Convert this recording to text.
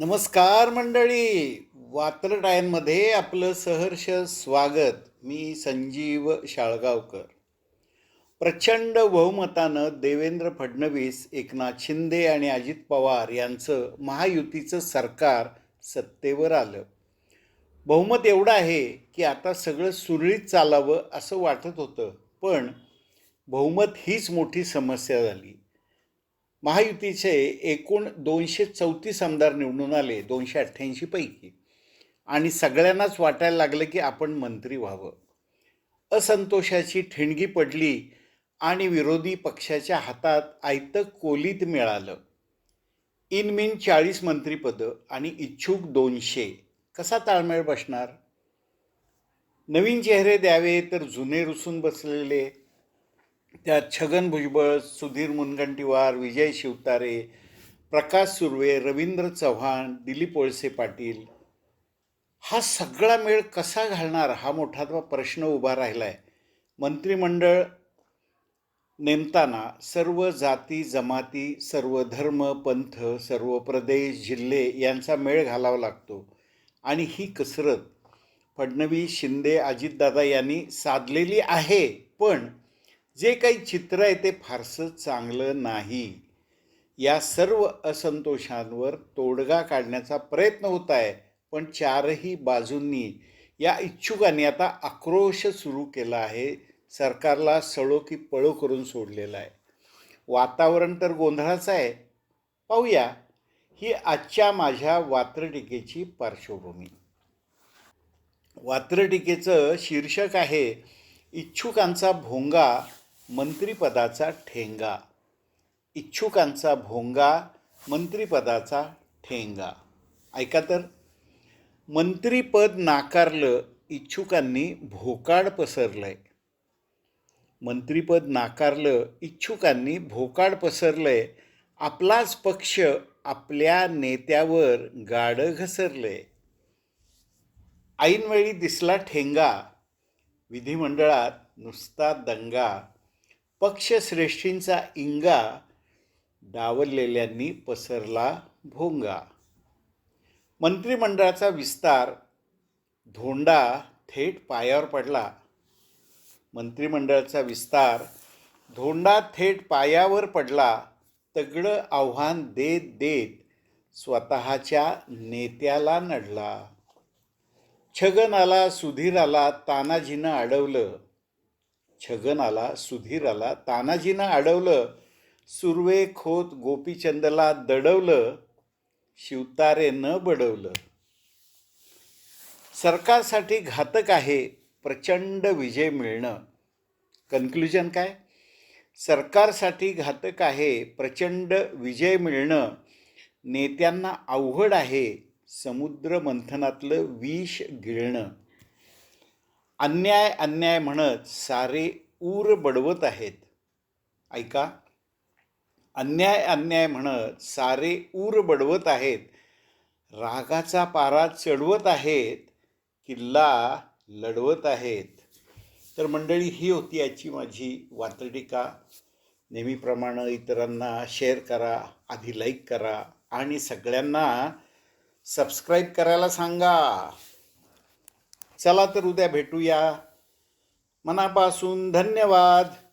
नमस्कार मंडळी. वात्रटायांमध्ये आपलं सहर्ष स्वागत. मी संजीव शाळगावकर. प्रचंड बहुमतानं देवेंद्र फडणवीस एकनाथ शिंदे आणि अजित पवार यांचं महायुतीचं सरकार सत्तेवर आलं. बहुमत एवढं आहे की आता सगळं सुरळीत चालावं असं वाटत होतं. पण बहुमत हीच मोठी समस्या झाली. महायुतीचे एकूण दोनशे चौतीस आमदार निवडून आले दोनशे अठ्ठ्याऐंशीपैकी आणि सगळ्यांनाच वाटायला लागलं की आपण मंत्री व्हावं. असंतोषाची ठिणगी पडली आणि विरोधी पक्षाच्या हातात आयतं कोलीत मिळालं. इनमिन चाळीस मंत्रिपदं आणि इच्छुक दोनशे. कसा ताळमेळ बसणार? नवीन चेहरे द्यावे तर जुने रुसून बसलेले त्यात छगन भुजबळ सुधीर मुनगंटीवार विजय शिवतारे प्रकाश सुर्वे रवींद्र चव्हाण दिलीप वळसे पाटील हा सगळा मेळ कसा घालणार? हा मोठा प्रश्न उभा राहिला आहे मंत्रिमंडळ नेमताना सर्व जाती जमाती सर्व धर्म पंथ सर्व प्रदेश जिल्हे यांचा मेळ घालावा लागतो. आणि ही कसरत फडणवीस शिंदे अजितदादा यांनी साधलेली आहे. पण जे काही चित्र आहे ते फारसं चांगलं नाही. या सर्व असंतोषांवर तोडगा काढण्याचा प्रयत्न होत आहे पण चारही बाजूंनी या इच्छुकांनी आता आक्रोश सुरू केला आहे. सरकारला सळो की पळो करून सोडलेला आहे. वातावरण तर गोंधळाचं आहे. पाहूया ही आजच्या माझ्या वात्रटिकेची पार्श्वभूमी. वात्रटिकेचं शीर्षक आहे इच्छुकांचा भोंगा मंत्रिपदाचा ठेंगा. इच्छुकांचा भोंगा मंत्रिपदाचा ठेंगा. ऐका तर. मंत्रीपद नाकारलं इच्छुकांनी भोकाड पसरलंय. मंत्रीपद नाकारलं इच्छुकांनी भोकाड पसरलंय. आपलाच पक्ष आपल्या नेत्यावर गाडं घसरलंय. ऐनवेळी दिसला ठेंगा. विधिमंडळात नुसता दंगा. पक्षश्रेष्ठींचा इंगा डावललेल्यांनी पसरला भोंगा. मंत्रिमंडळाचा विस्तार धोंडा थेट पायावर पडला. मंत्रिमंडळाचा विस्तार धोंडा थेट पायावर पडला तगडं आव्हान देत देत स्वतःच्या नेत्याला नडला. छगन आला सुधीर आला तानाजीनं अडवलं. छगन आला सुधीर आला तानाजीनं अडवलं. सुर्वे खोत गोपीचंदला दडवलं. शिवतारे न बडवलं. सरकारसाठी घातक आहे प्रचंड विजय मिळणं. कन्क्ल्युजन काय? सरकारसाठी घातक आहे प्रचंड विजय मिळणं. नेत्यांना अवघड आहे समुद्र मंथनातलं विष गिळणं. अन्याय अन्याय म्हणत सारे ऊर बडवत आहेत. ऐका. अन्याय अन्याय म्हणत सारे ऊर बडवत आहेत. रागाचा पारा चढवत आहेत. किल्ला लढवत आहेत. तर मंडळी ही होती याची माझी वातडिका नेहमीप्रमाणे इतरांना शेअर करा आधी लाईक करा आणि सगळ्यांना सबस्क्राईब करायला सांगा. चला तर उद्या भेटूया. मनापासून धन्यवाद.